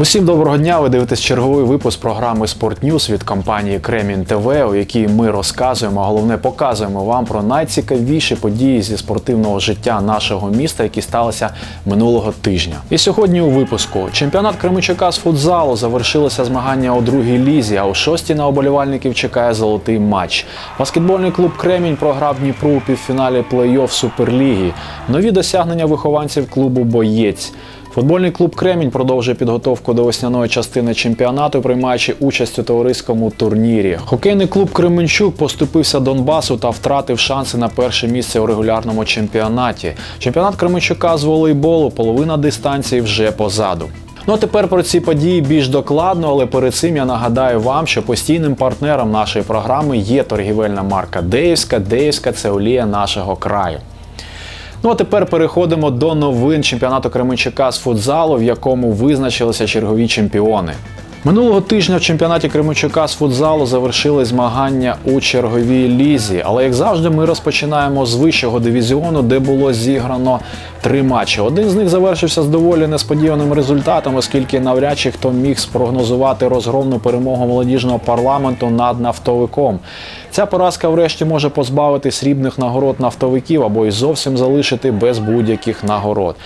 Усім доброго дня! Ви дивитесь черговий випуск програми Спорт Ньюс від компанії Кремін ТВ, у якій ми розказуємо, а головне показуємо вам про найцікавіші події зі спортивного життя нашого міста, які сталися минулого тижня. І сьогодні у випуску чемпіонат Кременчука з футзалу завершилися змагання у другій лізі. А у шостій на оболівальників чекає золотий матч. Баскетбольний клуб Кремінь програв Дніпру у півфіналі плей-офф Суперліги. Нові досягнення вихованців клубу Боєць. Футбольний клуб Кремінь продовжує підготовку до весняної частини чемпіонату, приймаючи участь у товариському турнірі. Хокейний клуб Кременчук поступився Донбасу та втратив шанси на перше місце у регулярному чемпіонаті. Чемпіонат Кременчука з волейболу, половина дистанції вже позаду. Ну а тепер про ці події більш докладно, але перед цим я нагадаю вам, що постійним партнером нашої програми є торгівельна марка Деївська. Деївська це олія нашого краю. Ну а тепер переходимо до новин чемпіонату Кременчука з футзалу, в якому визначилися чергові чемпіони. Минулого тижня в чемпіонаті Кременчука з футзалу завершили змагання у черговій лізі. Але як завжди, ми розпочинаємо з вищого дивізіону, де було зіграно три матчі. Один з них завершився з доволі несподіваним результатом, оскільки навряд чи хто міг спрогнозувати розгромну перемогу молодіжного парламенту над нафтовиком. Ця поразка, врешті, може позбавити срібних нагород нафтовиків або й зовсім залишити без будь-яких нагород.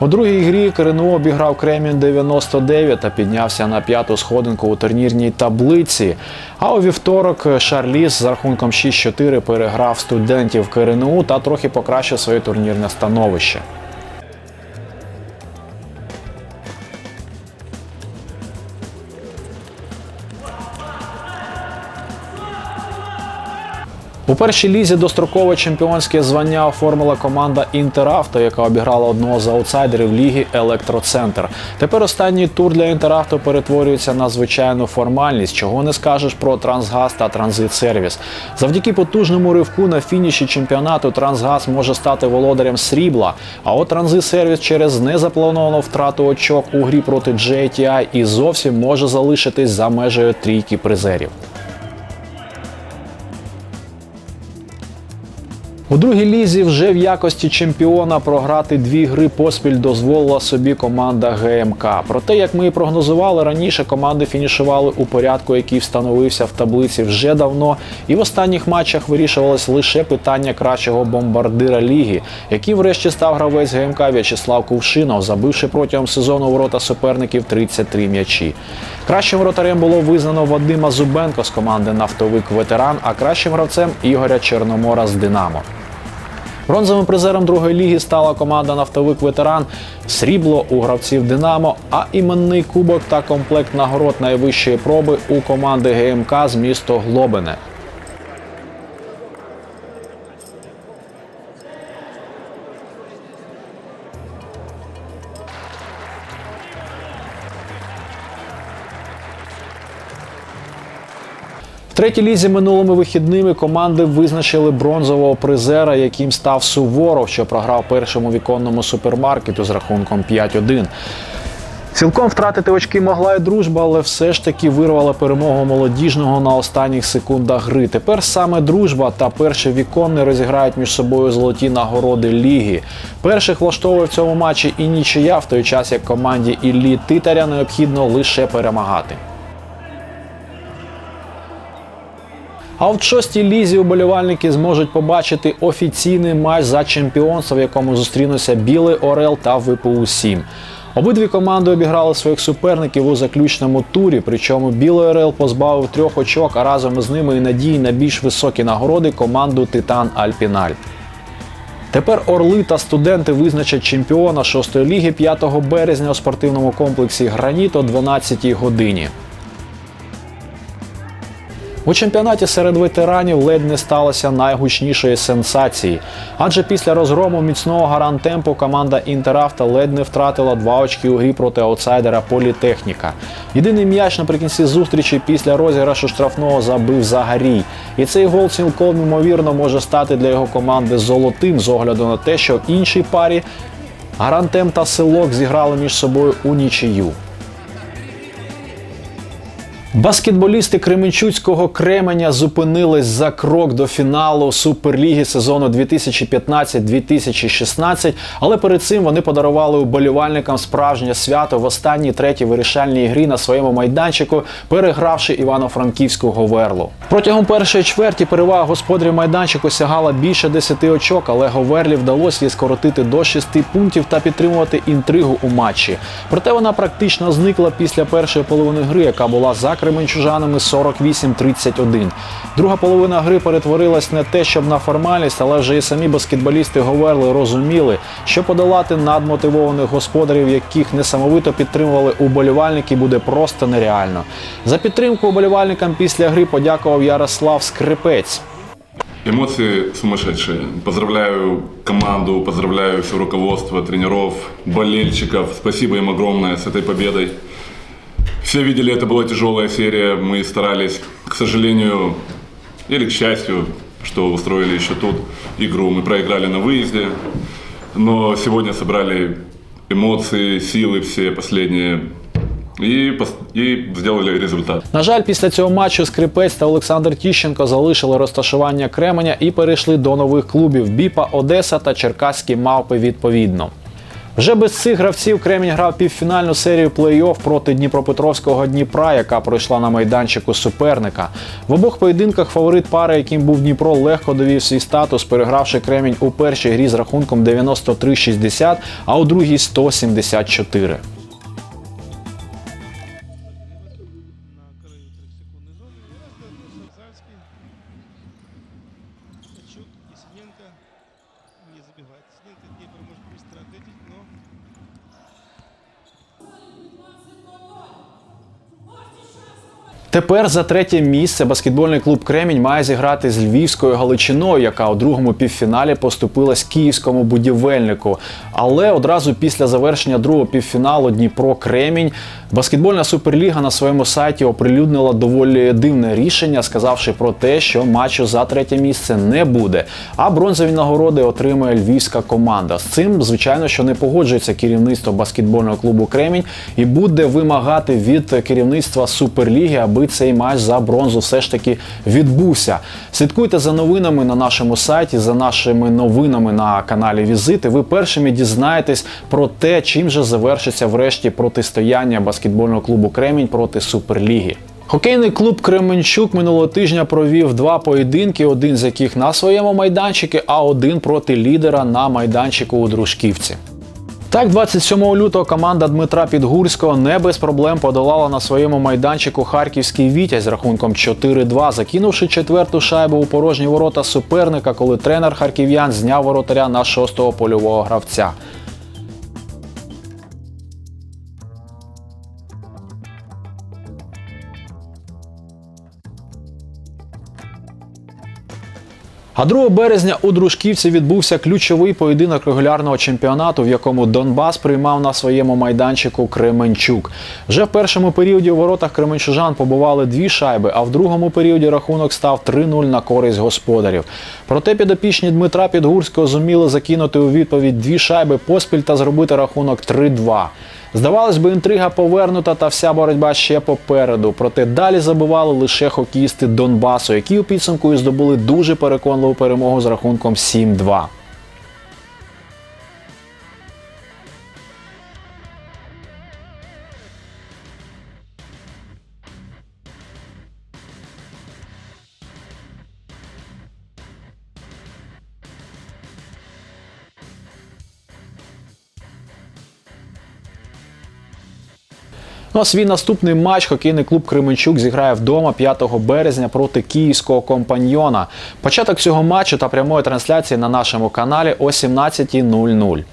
У другій грі КРНО обіграв Кремінь 99 та піднявся на п'яту сходинку у турнірній таблиці. А у вівторок Шарліс з рахунком 6-4 переграв студентів КРНУ та трохи покращив своє турнірне становище. У першій лізі дострокове чемпіонське звання оформила команда Інтеравто, яка обіграла одного з аутсайдерів ліги Електроцентр. Тепер останній тур для Інтеравто перетворюється на звичайну формальність, чого не скажеш про Трансгаз та Транзит Сервіс. Завдяки потужному ривку на фініші чемпіонату Трансгаз може стати володарем срібла. А от Транзит Сервіс через незаплановану втрату очок у грі проти GTI і зовсім може залишитись за межею трійки призерів. У другій лізі вже в якості чемпіона програти дві гри поспіль дозволила собі команда ГМК. Проте, як ми і прогнозували раніше, команди фінішували у порядку, який встановився в таблиці вже давно, і в останніх матчах вирішувалось лише питання кращого бомбардира ліги, який врешті став гравець ГМК В'ячеслав Кувшинов, забивши протягом сезону ворота суперників 33 м'ячі. Кращим воротарем було визнано Вадима Зубенко з команди Нафтовик Ветеран, а кращим гравцем Ігоря Чорномора з Динамо. Бронзовим призером другої ліги стала команда Нафтовик Ветеран, срібло у гравців Динамо, а іменний кубок та комплект нагород найвищої проби у команди ГМК з місто Глобине. Третій лізі минулими вихідними команди визначили бронзового призера, яким став Суворов, що програв першому віконному супермаркету з рахунком 5-1. Цілком втратити очки могла і дружба, але все ж таки вирвала перемогу молодіжного на останніх секундах гри. Тепер саме дружба та перше віконне розіграють між собою золоті нагороди ліги. Перших влаштовує в цьому матчі і нічия, в той час як команді Іллі Титаря необхідно лише перемагати. А в шостій лізі уболівальники зможуть побачити офіційний матч за чемпіонство, в якому зустрінуться Білий Орел та ВПУ 7 Обидві команди обіграли своїх суперників у заключному турі. Причому Білий Орел позбавив трьох очок, а разом із ними і надії на більш високі нагороди команду Титан Альпіналь. Тепер Орли та студенти визначать чемпіона шостої ліги 5 березня у спортивному комплексі Граніт о 12 годині. У чемпіонаті серед ветеранів ледь не сталося найгучнішої сенсації. Адже після розгрому міцного гарантемпу команда Інтеравто ледь не втратила два очки у грі проти аутсайдера Політехніка. Єдиний м'яч наприкінці зустрічі після розіграшу штрафного забив Загарій. І цей гол цілком ймовірно може стати для його команди золотим з огляду на те, що в іншій парі Гарантем та Селок зіграли між собою у нічию. Баскетболісти Кременчуцького Кременя зупинились за крок до фіналу Суперліги сезону 2015-2016, але перед цим вони подарували уболівальникам справжнє свято в останній третій вирішальній грі на своєму майданчику, перегравши Івано-Франківську Говерлу. Протягом першої чверті перевага господарів майданчику сягала більше 10 очок, але Говерлі вдалося її скоротити до 6 пунктів та підтримувати інтригу у матчі. Проте вона практично зникла після першої половини гри, яка була за кременчужанами 48-31. Друга половина гри перетворилась не те, щоб на формальність, але вже і самі баскетболісти Говерли розуміли, що подолати надмотивованих господарів, яких несамовито підтримували уболівальники, буде просто нереально. За підтримку уболівальникам після гри подякував Ярослав Скрипець. Эмоции сумасшедшие. Поздравляю команду, поздравляю все руководство, тренеров, болельщиков. Спасибо им огромное с этой победой. Все видели, это была тяжелая серия, мы старались. К сожалению, или к счастью, что устроили еще тут игру. Мы проиграли на выезде, но сегодня собрали эмоции, силы все последние и, пос- и сделали результат. На жаль, після цього матчу Скрипець та Олександр Тіщенко залишили розташування Кременя і перейшли до нових клубів Біпа Одеса та Черкаські мавпи відповідно. Вже без цих гравців Кремінь грав півфінальну серію плей-офф проти Дніпропетровського Дніпра, яка пройшла на майданчику суперника. В обох поєдинках фаворит пари, яким був Дніпро, легко довів свій статус, перегравши Кремінь у першій грі з рахунком 93-60, а у другій 174. на краю трехсекундной зоны. Зальский, Ткачук не забивает. Синенко Днепр может быстро ответить, но Тепер за третє місце баскетбольний клуб Кремінь має зіграти з львівською Галичиною, яка у другому півфіналі поступилась київському будівельнику. Але одразу після завершення другого півфіналу Дніпро Кремінь баскетбольна суперліга на своєму сайті оприлюднила доволі дивне рішення, сказавши про те, що матчу за третє місце не буде. А бронзові нагороди отримує львівська команда. З цим, звичайно, що не погоджується керівництво баскетбольного клубу Кремінь і буде вимагати від керівництва суперліги, аби цей матч за бронзу все ж таки відбувся. Слідкуйте за новинами на нашому сайті, за нашими новинами на каналі Візити. Ви першими дізнаєтесь про те, чим же завершиться врешті протистояння баскетбольного клубу Кремінь проти Суперліги. Хокейний клуб Кременчук минулого тижня провів два поєдинки, один з яких на своєму майданчику, а один проти лідера на майданчику у Дружківці. Так, 27 лютого команда Дмитра Підгурського не без проблем подолала на своєму майданчику харківський Вітязь з рахунком 4-2, закинувши четверту шайбу у порожні ворота суперника, коли тренер харків'ян зняв воротаря на шостого польового гравця. А 2 березня у Дружківці відбувся ключовий поєдинок регулярного чемпіонату, в якому Донбас приймав на своєму майданчику Кременчук. Вже в першому періоді у воротах Кременчужан побували дві шайби, а в другому періоді рахунок став 3-0 на користь господарів. Проте підопічні Дмитра Підгурського зуміли закинути у відповідь дві шайби поспіль та зробити рахунок 3-2. Здавалось би, інтрига повернута та вся боротьба ще попереду. Проте далі забивали лише хокеїсти Донбасу, які у підсумку і здобули дуже переконливу перемогу з рахунком 7-2. Ну а свій наступний матч хокейний клуб Кременчук зіграє вдома 5 березня проти київського компаньйона. Початок цього матчу та прямої трансляції на нашому каналі о 17.00.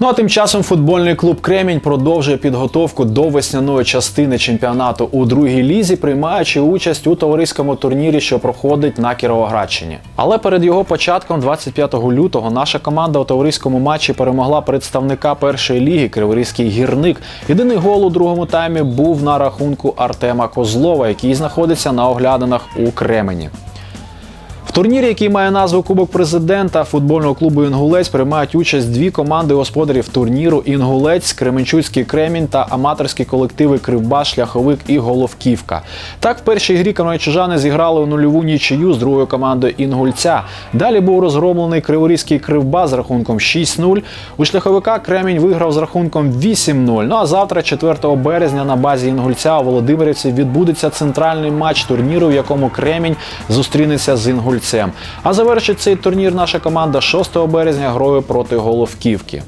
Ну а тим часом футбольний клуб Кремінь продовжує підготовку до весняної частини чемпіонату у другій лізі, приймаючи участь у товариському турнірі, що проходить на Кіровоградщині. Але перед його початком, 25 лютого, наша команда у товариському матчі перемогла представника першої ліги Криворізький гірник. Єдиний гол у другому таймі був на рахунку Артема Козлова, який знаходиться на оглядинах у Кремені. Турнірі, який має назву Кубок президента футбольного клубу Інгулець, приймають участь дві команди господарів турніру Інгулець, Кременчуцький Кремінь та аматорські колективи Кривбас, Шляховик і Головківка. Так, в першій грі кам'янчужани зіграли у нульову нічию з другою командою Інгульця. Далі був розгромлений Криворізький Кривбас з рахунком 6-0. У шляховика Кремінь виграв з рахунком 8-0. Ну а завтра, 4 березня, на базі Інгульця у Володимирівці відбудеться центральний матч турніру, в якому Кремінь зустрінеться з Інгульцем. А завершить цей турнір наша команда 6 березня грою проти Головківки.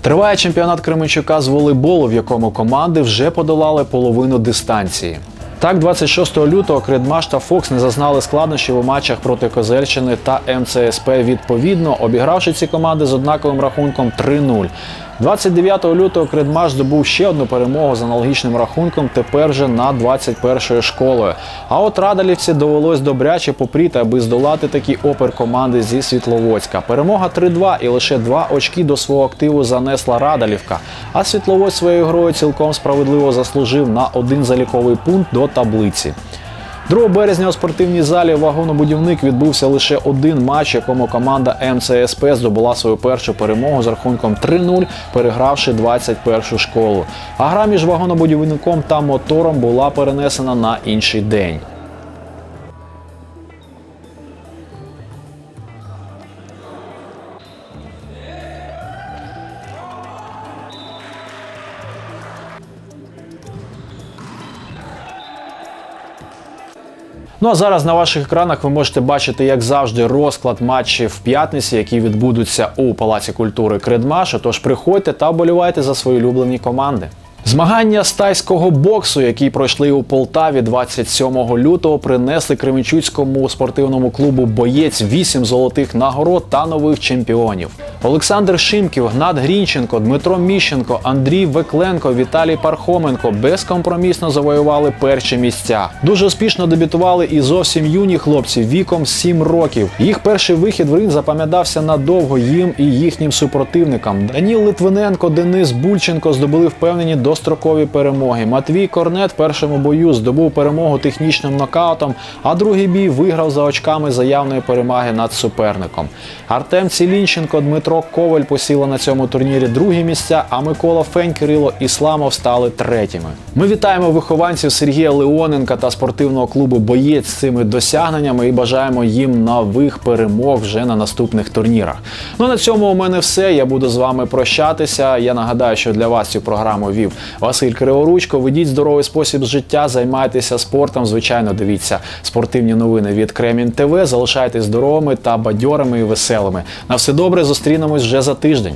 Триває чемпіонат Кременчука з волейболу, в якому команди вже подолали половину дистанції. Так, 26 лютого Кредмаш та Фокс не зазнали складнощів у матчах проти Козельщини та МЦСП відповідно, обігравши ці команди з однаковим рахунком 3-0. 29 лютого Кредмаш здобув ще одну перемогу з аналогічним рахунком, тепер вже над 21 школою. А от Радалівці довелось добряче попріти, аби здолати такі опер команди зі Світловодська. Перемога 3-2 і лише два очки до свого активу занесла Радалівка. А Світловодськ своєю грою цілком справедливо заслужив на один заліковий пункт до таблиці. 2 березня у спортивній залі вагонобудівник відбувся лише один матч, якому команда МЦСП здобула свою першу перемогу з рахунком 3-0, перегравши 21 школу. А гра між вагонобудівником та мотором була перенесена на інший день. Ну а зараз на ваших екранах ви можете бачити, як завжди, розклад матчів в п'ятниці, які відбудуться у Палаці культури Кредмаша. Тож приходьте та вболівайте за свої улюблені команди. Змагання з тайського боксу, які пройшли у Полтаві 27 лютого, принесли Кременчуцькому спортивному клубу Боєць 8 золотих нагород та нових чемпіонів. Олександр Шимків, Гнат Грінченко, Дмитро Міщенко, Андрій Векленко, Віталій Пархоменко безкомпромісно завоювали перші місця. Дуже успішно дебютували і зовсім юні хлопці віком 7 років. Їх перший вихід в ринг запам'ятався надовго їм і їхнім супротивникам. Даніл Литвиненко, Денис Бульченко здобули впевнені дострокові перемоги. Матвій Корнет в першому бою здобув перемогу технічним нокаутом, а другий бій виграв за очками заявної перемоги над суперником. Артем Цілінченко, Дмитро Коваль посіли на цьому турнірі другі місця, а Микола Фень, Кирило Ісламов стали третіми. Ми вітаємо вихованців Сергія Леоненка та спортивного клубу Боєць з цими досягненнями і бажаємо їм нових перемог вже на наступних турнірах. Ну на цьому у мене все. Я буду з вами прощатися. Я нагадаю, що для вас цю програму вів Василь Криворучко. Ведіть здоровий спосіб життя, займайтеся спортом. Звичайно, дивіться спортивні новини від Кремін ТВ. Залишайтесь здоровими та бадьорими і веселими. На все добре, зустрінемось вже за тиждень.